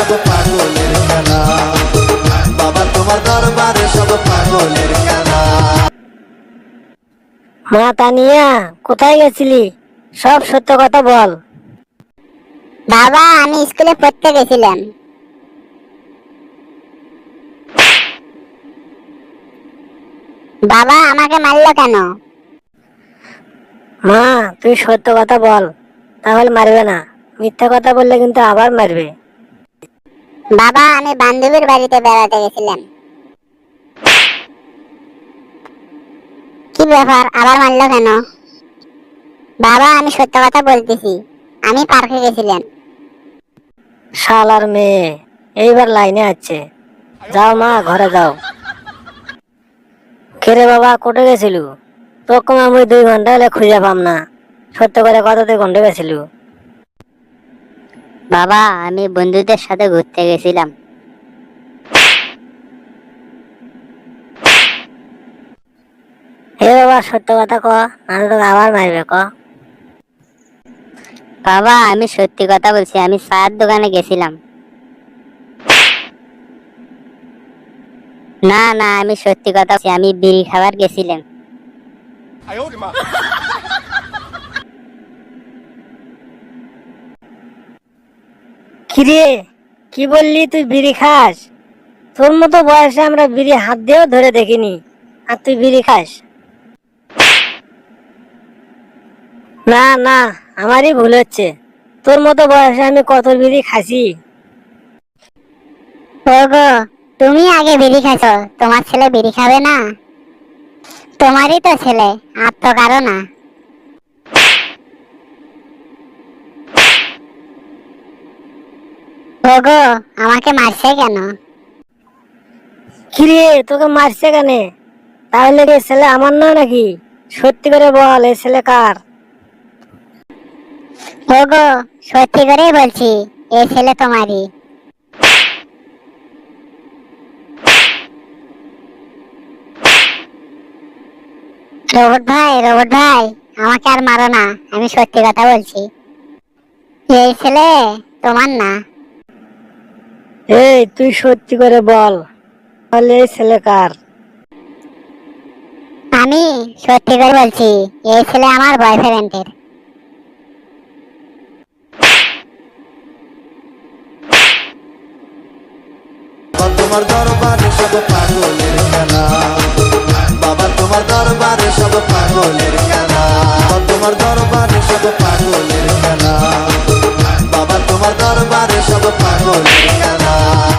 সব পাগলের খেলা। বাবা তোমার দরবারে সব পাগলের খেলা। মা তানিয়া কোথায় গেছিলি? সব সত্য কথা বল। বাবা আমি স্কুলে পড়তে গেছিলাম। বাবা আমাকে মারলো কেন? মা তুই সত্য কথা বল। তাহলে মারবে না। মিথ্যা কথা বললে কিন্তু আবার মারবে। বাবা, আমি বান্ধবীর বাড়িতে বেড়াতে গেছিলাম। কি ব্যাপার, আবার মারলো কেন? বাবা, আমি সত্য কথা বলতেছি, আমি পার্কে গেছিলাম। শালার মেয়ে, এইবার লাইনে আছে। যাও মা, ঘরে যাও। কেরে বাবা, কোটে গেছিল? তোকে আমি দুই ঘণ্টা হলে খুঁজে পাম না। সত্য করে কথা তুই ঘণ্টা গেছিল? বাবা আমি বন্ধুদের সাথে ঘুরতে গেছিলাম। হে বাবা সত্য কথা ক নাহলে তোকে আবার মারবে ক। বাবা আমি সত্যি কথা বলছি আমি চায়ের দোকানে গেছিলাম। না না আমি সত্যি কথা বলছি আমি বিড়ি খাবার গেছিলাম। কিরে? কি বললি তুই বিড়ি খাস? তোর মতো বয়সে আমরা বিড়ি হাত দিয়েও ধরে দেখিনি। আর তুই বিড়ি খাস? না না, আমারই ভুল হচ্ছে। তোর মতো বয়সে আমি কত বিড়ি খাসি ওগো, তুমি আগে বিড়ি খাইছো, তোমার ছেলে বিড়ি খাবে না? তোমারই তো ছেলে, আর তো কারও না। ওগো আমাকে মারছে কেন? কিরে তোকে মারছে কেন? তাহলে কি ছেলে আমার না নাকি? সত্যি করে বল এই ছেলে কার? ওগো সত্যি করেই বলছি এই ছেলে তোমারই। রোবট ভাই রোবট ভাই আমাকে আর মারো না আমি সত্যি কথা বলছি। এই ছেলে তোমার না। এই তুই সত্যি করে বল তাহলে এই ছেলে কার? আমি সত্যি করে বলছি এই ছেলে আমার বয়ফ্রেন্ডের তোমার দরবারে সব পাগলের খেলা। বাবা তোমার দরবারে সব পাগলের খেলা। তোমার দরবারে সব পাগলের খেলা। সব পাগলের।